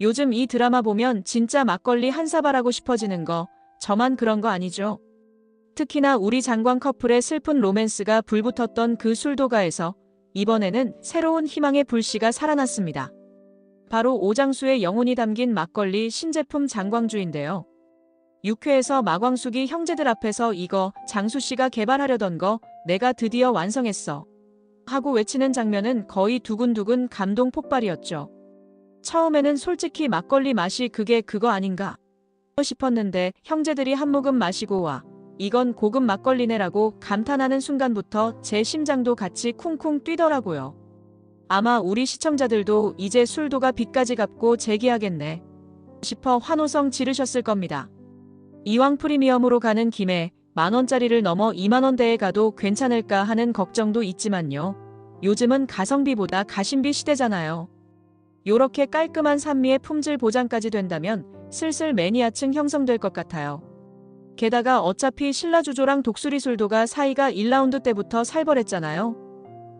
요즘 이 드라마 보면 진짜 막걸리 한 사발하고 싶어지는 거 저만 그런 거 아니죠? 특히나 우리 장관 커플의 슬픈 로맨스가 불붙었던 그 술도가에서 이번에는 새로운 희망의 불씨가 살아났습니다. 바로 오장수의 영혼이 담긴 막걸리 신제품 장광주인데요. 6회에서 마광숙이 형제들 앞에서 이거 장수 씨가 개발하려던 거 내가 드디어 완성했어. 하고 외치는 장면은 거의 두근두근 감동 폭발이었죠. 처음에는 솔직히 막걸리 맛이 그게 그거 아닌가 싶었는데 형제들이 한 모금 마시고 와 이건 고급 막걸리네라고 감탄하는 순간부터 제 심장도 같이 쿵쿵 뛰더라고요. 아마 우리 시청자들도 이제 술도가 빚까지 갚고 재기하겠네 싶어 환호성 지르셨을 겁니다. 이왕 프리미엄으로 가는 김에 만원짜리를 넘어 2만원대에 가도 괜찮을까 하는 걱정도 있지만요. 요즘은 가성비보다 가심비 시대잖아요. 요렇게 깔끔한 산미의 품질 보장까지 된다면 슬슬 매니아층 형성될 것 같아요. 게다가 어차피 신라주조랑 독수리 술도가 사이가 1라운드 때부터 살벌했잖아요.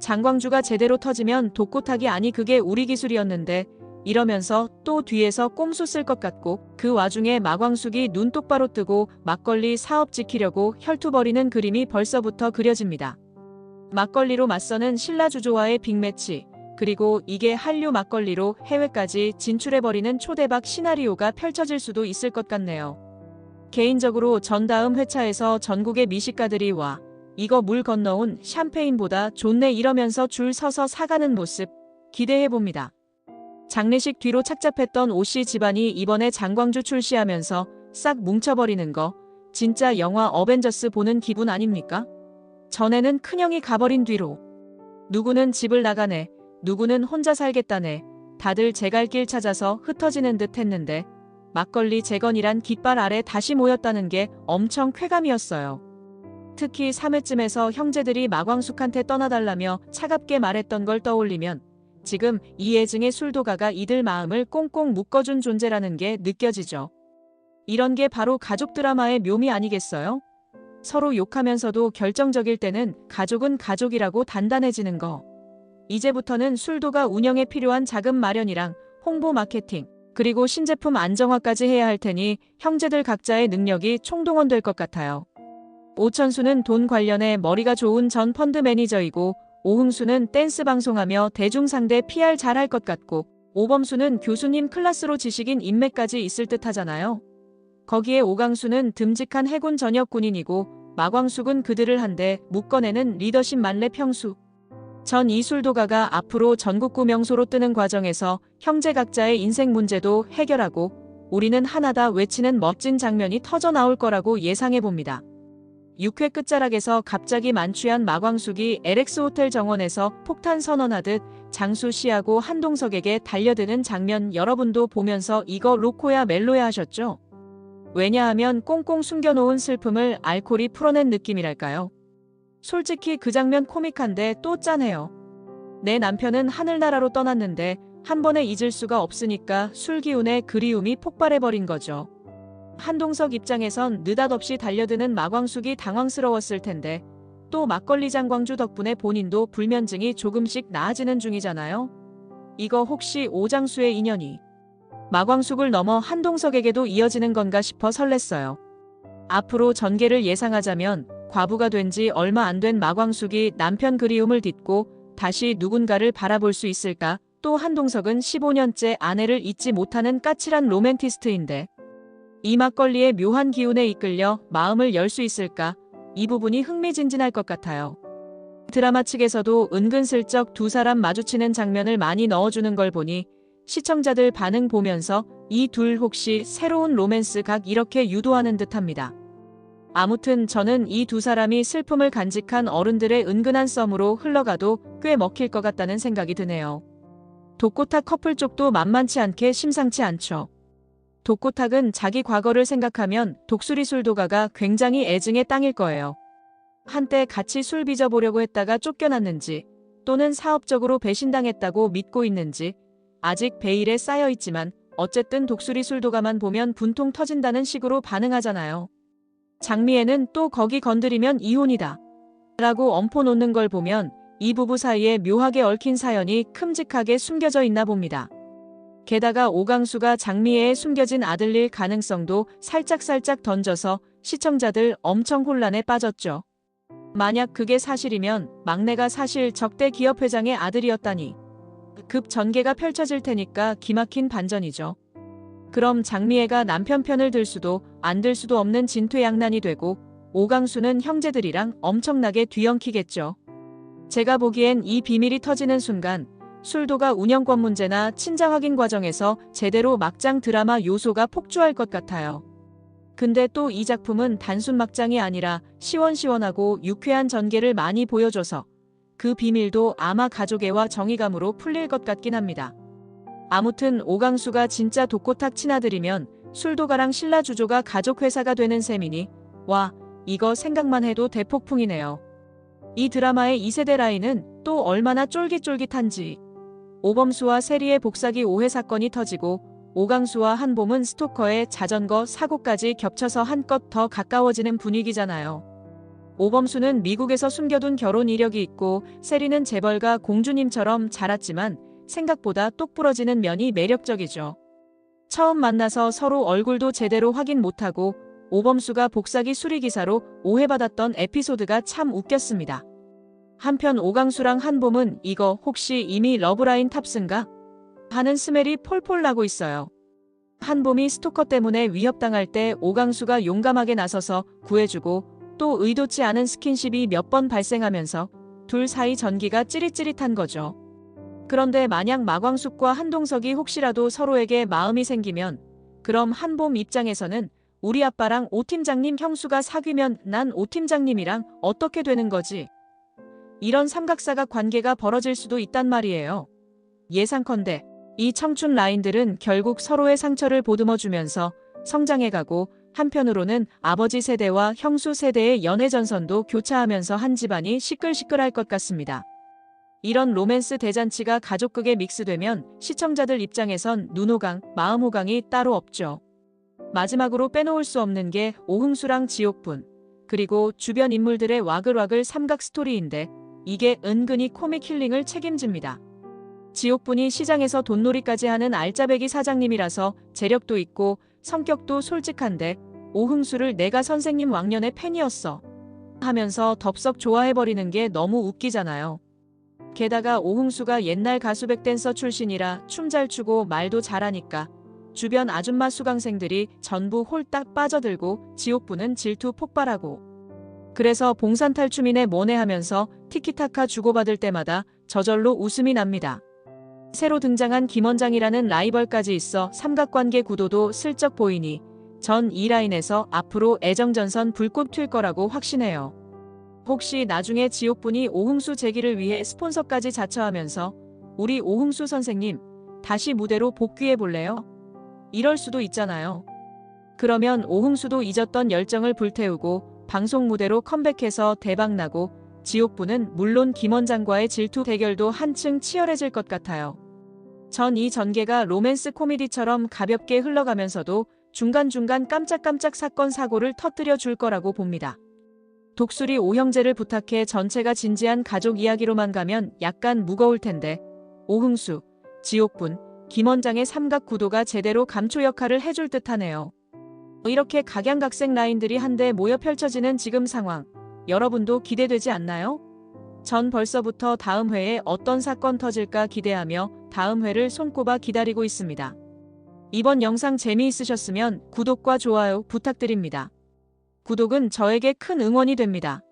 장광주가 제대로 터지면 독고탁이 아니 그게 우리 기술이었는데 이러면서 또 뒤에서 꼼수 쓸 것 같고 그 와중에 마광숙이 눈 똑바로 뜨고 막걸리 사업 지키려고 혈투버리는 그림이 벌써부터 그려집니다. 막걸리로 맞서는 신라주조와의 빅매치 그리고 이게 한류 막걸리로 해외까지 진출해버리는 초대박 시나리오가 펼쳐질 수도 있을 것 같네요. 개인적으로 전 다음 회차에서 전국의 미식가들이 와 이거 물 건너온 샴페인보다 좋네 이러면서 줄 서서 사가는 모습 기대해봅니다. 장례식 뒤로 착잡했던 오씨 집안이 이번에 장광주 출시하면서 싹 뭉쳐버리는 거 진짜 영화 어벤져스 보는 기분 아닙니까? 전에는 큰형이 가버린 뒤로 누구는 집을 나가네 누구는 혼자 살겠다네 다들 제 갈 길 찾아서 흩어지는 듯 했는데 막걸리 재건이란 깃발 아래 다시 모였다는 게 엄청 쾌감이었어요. 특히 3회쯤에서 형제들이 마광숙한테 떠나달라며 차갑게 말했던 걸 떠올리면 지금 이해증의 술도가가 이들 마음을 꽁꽁 묶어준 존재라는 게 느껴지죠. 이런 게 바로 가족 드라마의 묘미 아니겠어요? 서로 욕하면서도 결정적일 때는 가족은 가족이라고 단단해지는 거. 이제부터는 술도가 운영에 필요한 자금 마련이랑 홍보 마케팅, 그리고 신제품 안정화까지 해야 할 테니 형제들 각자의 능력이 총동원될 것 같아요. 오천수는 돈 관련해 머리가 좋은 전 펀드 매니저이고 오흥수는 댄스 방송하며 대중 상대 PR 잘할 것 같고 오범수는 교수님 클래스로 지식인 인맥까지 있을 듯 하잖아요. 거기에 오강수는 듬직한 해군 전역 군인이고 마광숙은 그들을 한데 묶어내는 리더십 만렙 평수. 전 이술도가가 앞으로 전국구 명소로 뜨는 과정에서 형제 각자의 인생 문제도 해결하고 우리는 하나다 외치는 멋진 장면이 터져 나올 거라고 예상해 봅니다. 6회 끝자락에서 갑자기 만취한 마광숙이 LX 호텔 정원에서 폭탄 선언하듯 장수 씨하고 한동석에게 달려드는 장면 여러분도 보면서 이거 로코야 멜로야 하셨죠? 왜냐하면 꽁꽁 숨겨놓은 슬픔을 알코올이 풀어낸 느낌이랄까요? 솔직히 그 장면 코믹한데 또 짠해요. 내 남편은 하늘나라로 떠났는데 한 번에 잊을 수가 없으니까 술 기운에 그리움이 폭발해버린 거죠. 한동석 입장에선 느닷없이 달려드는 마광숙이 당황스러웠을 텐데 또 막걸리 장광주 덕분에 본인도 불면증이 조금씩 나아지는 중이잖아요. 이거 혹시 오장수의 인연이 마광숙을 넘어 한동석에게도 이어지는 건가 싶어 설렜어요. 앞으로 전개를 예상하자면 과부가 된 지 얼마 안 된 마광숙이 남편 그리움을 딛고 다시 누군가를 바라볼 수 있을까? 또 한동석은 15년째 아내를 잊지 못하는 까칠한 로맨티스트인데 이 막걸리의 묘한 기운에 이끌려 마음을 열 수 있을까? 이 부분이 흥미진진할 것 같아요. 드라마 측에서도 은근슬쩍 두 사람 마주치는 장면을 많이 넣어주는 걸 보니 시청자들 반응 보면서 이 둘 혹시 새로운 로맨스 각 이렇게 유도하는 듯 합니다. 아무튼 저는 이 두 사람이 슬픔을 간직한 어른들의 은근한 썸으로 흘러가도 꽤 먹힐 것 같다는 생각이 드네요. 독고탁 커플 쪽도 만만치 않게 심상치 않죠. 독고탁은 자기 과거를 생각하면 독수리 술도가가 굉장히 애증의 땅일 거예요. 한때 같이 술 빚어보려고 했다가 쫓겨났는지 또는 사업적으로 배신당했다고 믿고 있는지 아직 베일에 쌓여 있지만 어쨌든 독수리 술도가만 보면 분통 터진다는 식으로 반응하잖아요. 장미애는 또 거기 건드리면 이혼이다. 라고 엄포 놓는 걸 보면 이 부부 사이에 묘하게 얽힌 사연이 큼직하게 숨겨져 있나 봅니다. 게다가 오강수가 장미애에 숨겨진 아들일 가능성도 살짝살짝 던져서 시청자들 엄청 혼란에 빠졌죠. 만약 그게 사실이면 막내가 사실 적대 기업 회장의 아들이었다니. 급 전개가 펼쳐질 테니까 기막힌 반전이죠. 그럼 장미애가 남편 편을 들 수도 안들 수도 없는 진퇴양난이 되고 오강수는 형제들이랑 엄청나게 뒤엉키겠죠. 제가 보기엔 이 비밀이 터지는 순간 술도가 운영권 문제나 친자 확인 과정에서 제대로 막장 드라마 요소가 폭주할 것 같아요. 근데 또 이 작품은 단순 막장이 아니라 시원시원하고 유쾌한 전개를 많이 보여줘서 그 비밀도 아마 가족애와 정의감으로 풀릴 것 같긴 합니다. 아무튼 오강수가 진짜 독고탁 친아들이면 술도가랑 신라주조가 가족회사가 되는 셈이니 와 이거 생각만 해도 대폭풍이네요. 이 드라마의 2세대 라인은 또 얼마나 쫄깃쫄깃한지 오범수와 세리의 복사기 오해 사건이 터지고 오강수와 한봄은 스토커의 자전거 사고까지 겹쳐서 한껏 더 가까워지는 분위기잖아요. 오범수는 미국에서 숨겨둔 결혼 이력이 있고 세리는 재벌가 공주님처럼 자랐지만 생각보다 똑부러지는 면이 매력적이죠. 처음 만나서 서로 얼굴도 제대로 확인 못하고 오범수가 복사기 수리기사로 오해받았던 에피소드가 참 웃겼습니다. 한편 오강수랑 한봄은 이거 혹시 이미 러브라인 탑승가? 하는 스멜이 폴폴 나고 있어요. 한봄이 스토커 때문에 위협당할 때 오강수가 용감하게 나서서 구해주고 또 의도치 않은 스킨십이 몇 번 발생하면서 둘 사이 전기가 찌릿찌릿한 거죠. 그런데 만약 마광숙과 한동석이 혹시라도 서로에게 마음이 생기면 그럼 한봄 입장에서는 우리 아빠랑 오 팀장님 형수가 사귀면 난 오 팀장님이랑 어떻게 되는 거지? 이런 삼각사각 관계가 벌어질 수도 있단 말이에요. 예상컨대 이 청춘 라인들은 결국 서로의 상처를 보듬어 주면서 성장해가고 한편으로는 아버지 세대와 형수 세대의 연애 전선도 교차하면서 한 집안이 시끌시끌할 것 같습니다. 이런 로맨스 대잔치가 가족극에 믹스되면 시청자들 입장에선 눈호강, 마음호강이 따로 없죠. 마지막으로 빼놓을 수 없는 게 오흥수랑 지옥분, 그리고 주변 인물들의 와글와글 삼각 스토리인데 이게 은근히 코믹 힐링을 책임집니다. 지옥분이 시장에서 돈놀이까지 하는 알짜배기 사장님이라서 재력도 있고 성격도 솔직한데 오흥수를 내가 선생님 왕년의 팬이었어 하면서 덥석 좋아해버리는 게 너무 웃기잖아요. 게다가 오흥수가 옛날 가수 백댄서 출신이라 춤 잘 추고 말도 잘하니까 주변 아줌마 수강생들이 전부 홀딱 빠져들고 지옥분은 질투 폭발하고 그래서 봉산탈춤이네 뭐네 하면서 티키타카 주고받을 때마다 저절로 웃음이 납니다. 새로 등장한 김원장이라는 라이벌까지 있어 삼각관계 구도도 슬쩍 보이니 전 이 라인에서 앞으로 애정전선 불꽃 튈 거라고 확신해요. 혹시 나중에 지옥분이 오흥수 재기를 위해 스폰서까지 자처하면서 우리 오흥수 선생님 다시 무대로 복귀해 볼래요? 이럴 수도 있잖아요. 그러면 오흥수도 잊었던 열정을 불태우고 방송 무대로 컴백해서 대박나고 지옥분은 물론 김원장과의 질투 대결도 한층 치열해질 것 같아요. 전 이 전개가 로맨스 코미디처럼 가볍게 흘러가면서도 중간중간 깜짝깜짝 사건 사고를 터뜨려 줄 거라고 봅니다. 독수리 오형제를 부탁해 전체가 진지한 가족 이야기로만 가면 약간 무거울 텐데 오흥수, 지옥분, 김원장의 삼각 구도가 제대로 감초 역할을 해줄 듯하네요. 이렇게 각양각색 라인들이 한데 모여 펼쳐지는 지금 상황, 여러분도 기대되지 않나요? 전 벌써부터 다음 회에 어떤 사건 터질까 기대하며 다음 회를 손꼽아 기다리고 있습니다. 이번 영상 재미있으셨으면 구독과 좋아요 부탁드립니다. 구독은 저에게 큰 응원이 됩니다.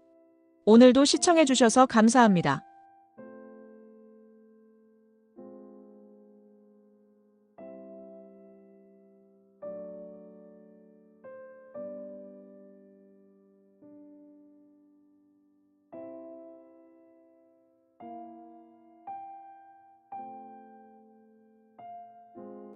오늘도 시청해주셔서 감사합니다.